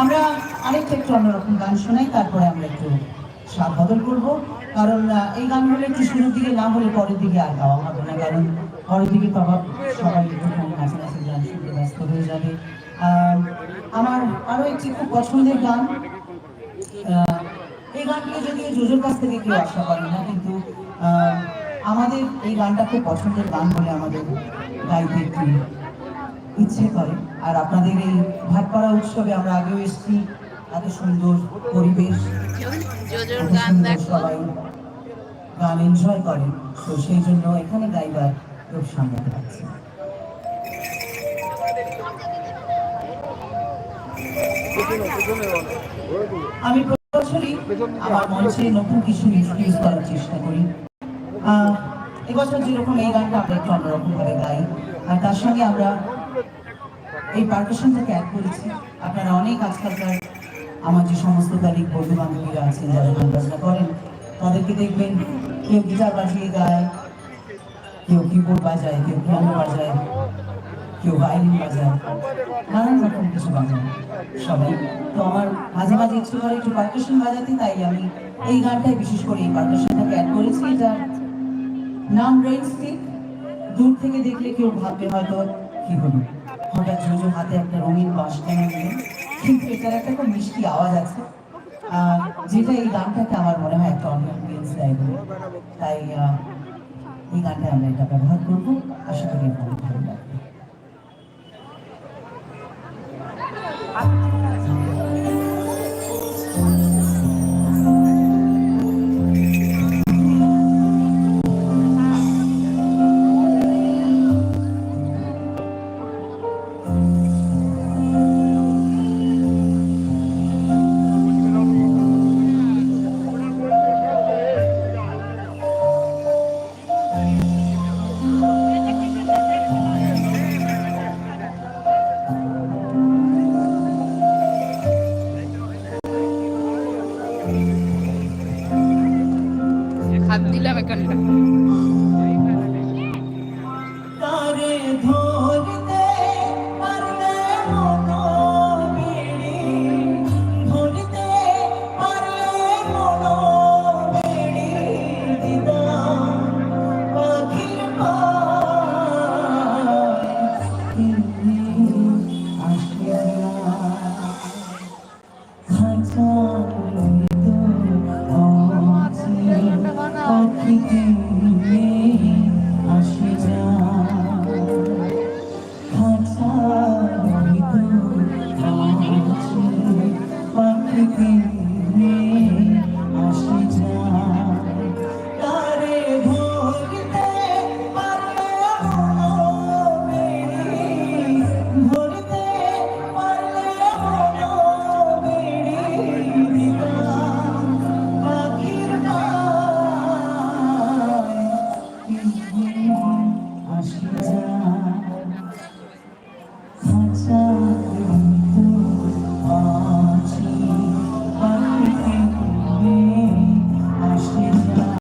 আমরা আরেকটা একটু অন্যরকম গান শোনাই, তারপরে আমরা একটু স্বাদ বদল করব। কারণ এই গানগুলো একটু শুরুর দিকে না হলে পরের দিকে আর গাওয়া হবে না। কারণ পরের দিকে আবার সবাই একটুখানি নাচানাচি গান শুনতে ব্যস্ত হয়ে যাবে। আমার আরও একটি খুব পছন্দের গান এই গানটি যদিও জোজোর কাছ থেকে কেউ আশা করে না, কিন্তু আমাদের এই গানটা খুব পছন্দের গান বলে আমাদের গাইতে একটু ইচ্ছে করে। আর আপনাদের এই ভাটপাড়া উৎসবে আমরা আগেও এসেছি। এত সুন্দর পরিবেশ সবাই গান এনজয় করে। তো সেই জন্য এখানে গাইবার লোক সামলাতে পারছি। আমি বছরই আমার মঞ্চে নতুন কিছু ইউজ করার চেষ্টা করি। এবছর যেরকম এই গানটা আমরা একটু অন্যরকম ভাবে গাই, আর তার সঙ্গে আমরা এই পারকাশনটাকে অ্যাড করেছি? আপনারা অনেক আজকালকার আমার যে সমস্ত তারিখ বন্ধু বান্ধবীরা আছেন, যারা গান বাজনা করেন, তাদেরকে দেখবেন কেউ গিটার বাজিয়ে গায়, কেউ কিবোর্ড বাজায়, কেউ পিয়ানো বাজায়, কেউ ভাইলিন বাজায়। নানান রকম কিছু বাজায় সবাই। তো আমার মাঝে মাঝে ইচ্ছে করে একটু পারকাশন বাজাতে, তাই আমি এই গানটাই বিশেষ করে এই পারকাশনটাকে অ্যাড করেছি। এটা নাম রেইন স্টিক দূর থেকে দেখলে কেউ ভাববে হয়তো কি হলো। হঠাৎ ঝুঁঝু হাতে একটা রঙিন বাঁশ কেন কিন্তু এটার একটা খুব মিষ্টি আওয়াজ আছে। যেটা এই গানটাকে আমার মনে হয় একটা অন্য দেয় তাই এই গানটা আমরা এটা ব্যবহার করব। আশা করি আপনাদের ভালো হাত দিলাম এখানটা